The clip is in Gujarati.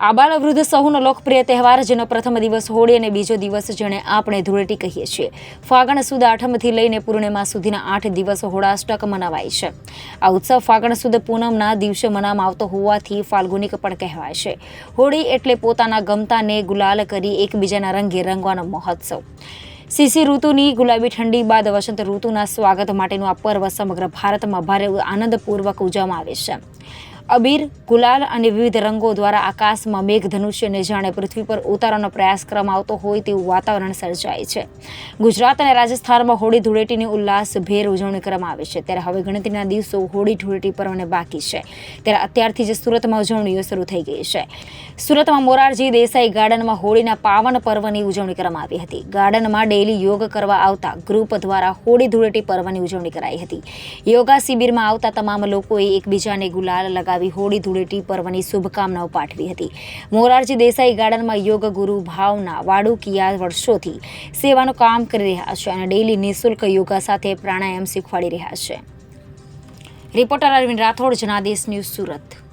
આબાલ વૃદ્ધ સહુનો લોકપ્રિય તહેવાર, જેનો પ્રથમ દિવસ હોળી અને બીજો દિવસ જેને આપણે ધૂળેટી કહીએ છીએ. ફાગણ સુદ આઠમથી લઈને પૂર્ણિમા સુધીના આઠ દિવસ હોળાષ્ટક મનાવાય છે. આ ઉત્સવ ફાગણ સુદ પૂનમના દિવસે મનાવવામાં આવતો હોવાથી ફાલ્ગુનિક પણ કહેવાય છે. હોળી એટલે પોતાના ગમતાને ગુલાલ કરી એકબીજાના રંગે રંગવાનો મહોત્સવ. શિશિર ઋતુની ગુલાબી ઠંડી બાદ વસંત ઋતુના સ્વાગત માટેનું આ પર્વ સમગ્ર ભારતમાં ભારે આનંદપૂર્વક ઉજવવામાં આવે છે. અબીર, ગુલાલ અને વિવિધ રંગો દ્વારા આકાશમાં મેઘધનુષ્યને જાણે પૃથ્વી પર ઉતારવાનો પ્રયાસ કરવામાં આવતો હોય તેવું વાતાવરણ સર્જાય છે. ગુજરાત અને રાજસ્થાનમાં હોળી ધૂળેટીની ઉલ્લાસભેર ઉજવણી કરવામાં આવે છે. ત્યારે હવે ગણતરીના દિવસો હોળી ધૂળેટી પર્વને બાકી છે. ત્યારે અત્યારથી જ સુરતમાં ઉજવણીઓ શરૂ થઈ ગઈ છે. સુરતમાં મોરારજી દેસાઈ ગાર્ડનમાં હોળીના પાવન પર્વની ઉજવણી કરવામાં આવી હતી. ગાર્ડનમાં ડેલી યોગ કરવા આવતા ગ્રુપ દ્વારા હોળી ધૂળેટી પર્વની ઉજવણી કરાઈ હતી. યોગા શિબિરમાં આવતા તમામ લોકોએ એકબીજાને ગુલાલ લગાવી હોળી ધૂળેટી પર્વની શુભકામનાઓ પાઠવી હતી. મોરારજી દેસાઈ ગાર્ડનમાં યોગ ગુરુ ભાવના વાડુકિયા વર્ષોથી સેવાનું કામ કરી રહ્યા છે અને ડેઇલી નિઃશુલ્ક યોગા સાથે પ્રાણાયામ શીખવાડી રહ્યા છે. Reporter Arvind Rathod Janadesh news Surat.